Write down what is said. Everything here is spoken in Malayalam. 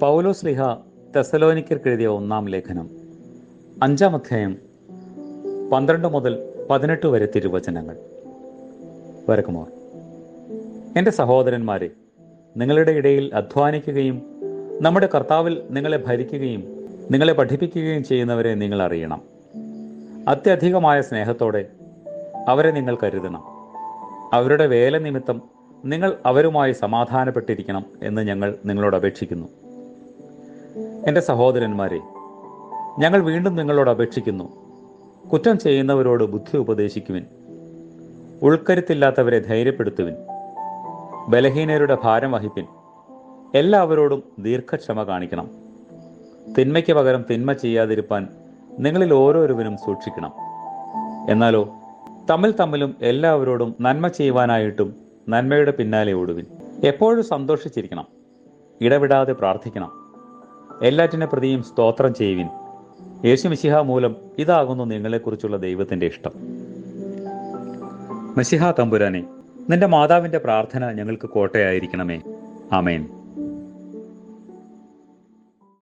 പൗലോസ് ലിഹ തെസലോനിക്കർക്ക് എഴുതിയ ഒന്നാം ലേഖനം. അഞ്ചാം അധ്യായം പന്ത്രണ്ട് മുതൽ പതിനെട്ട് വരെ തിരുവചനങ്ങൾ. വരക്കുമോർ എന്റെ സഹോദരന്മാരെ നിങ്ങളുടെ ഇടയിൽ അധ്വാനിക്കുകയും നമ്മുടെ കർത്താവിൽ നിങ്ങളെ ഭരിക്കുകയും നിങ്ങളെ പഠിപ്പിക്കുകയും ചെയ്യുന്നവരെ നിങ്ങൾ അറിയണം. അത്യധികമായ സ്നേഹത്തോടെ അവരെ നിങ്ങൾ കരുതണം. അവരുടെ വേല നിമിത്തം നിങ്ങൾ അവരുമായി സമാധാനപ്പെട്ടിരിക്കണം എന്ന് ഞങ്ങൾ നിങ്ങളോട് അപേക്ഷിക്കുന്നു. എന്റെ സഹോദരന്മാരെ ഞങ്ങൾ വീണ്ടും നിങ്ങളോട് അപേക്ഷിക്കുന്നു. കുറ്റം ചെയ്യുന്നവരോട് ബുദ്ധി ഉപദേശിക്കുവിൻ. ഉൾക്കരുത്തില്ലാത്തവരെ ധൈര്യപ്പെടുത്തുവിൻ. ബലഹീനരുടെ ഭാരം വഹിപ്പിൻ. എല്ലാവരോടും ദീർഘക്ഷമ കാണിക്കണം. തിന്മയ്ക്ക് പകരം തിന്മ ചെയ്യാതിരിപ്പാൻ നിങ്ങളിൽ ഓരോരുവരും സൂക്ഷിക്കണം. എന്നാലോ തമ്മിൽ തമ്മിലും എല്ലാവരോടും നന്മ ചെയ്യുവാനായിട്ടും നന്മയുടെ പിന്നാലെ ഓടുവിൻ. എപ്പോഴും സന്തോഷിച്ചിരിക്കണം. ഇടവിടാതെ പ്രാർത്ഥിക്കണം. എല്ലാറ്റിനെ പ്രതിയും സ്തോത്രം ചെയ്യുവിൻ. യേശു മിശിഹ മൂലം ഇതാകുന്നു നിങ്ങളെക്കുറിച്ചുള്ള ദൈവത്തിന്റെ ഇഷ്ടം. മിശിഹ തമ്പുരാനെ നിന്റെ മാതാവിന്റെ പ്രാർത്ഥന ഞങ്ങൾക്ക് കോട്ടയായിരിക്കണമേ. ആമേൻ.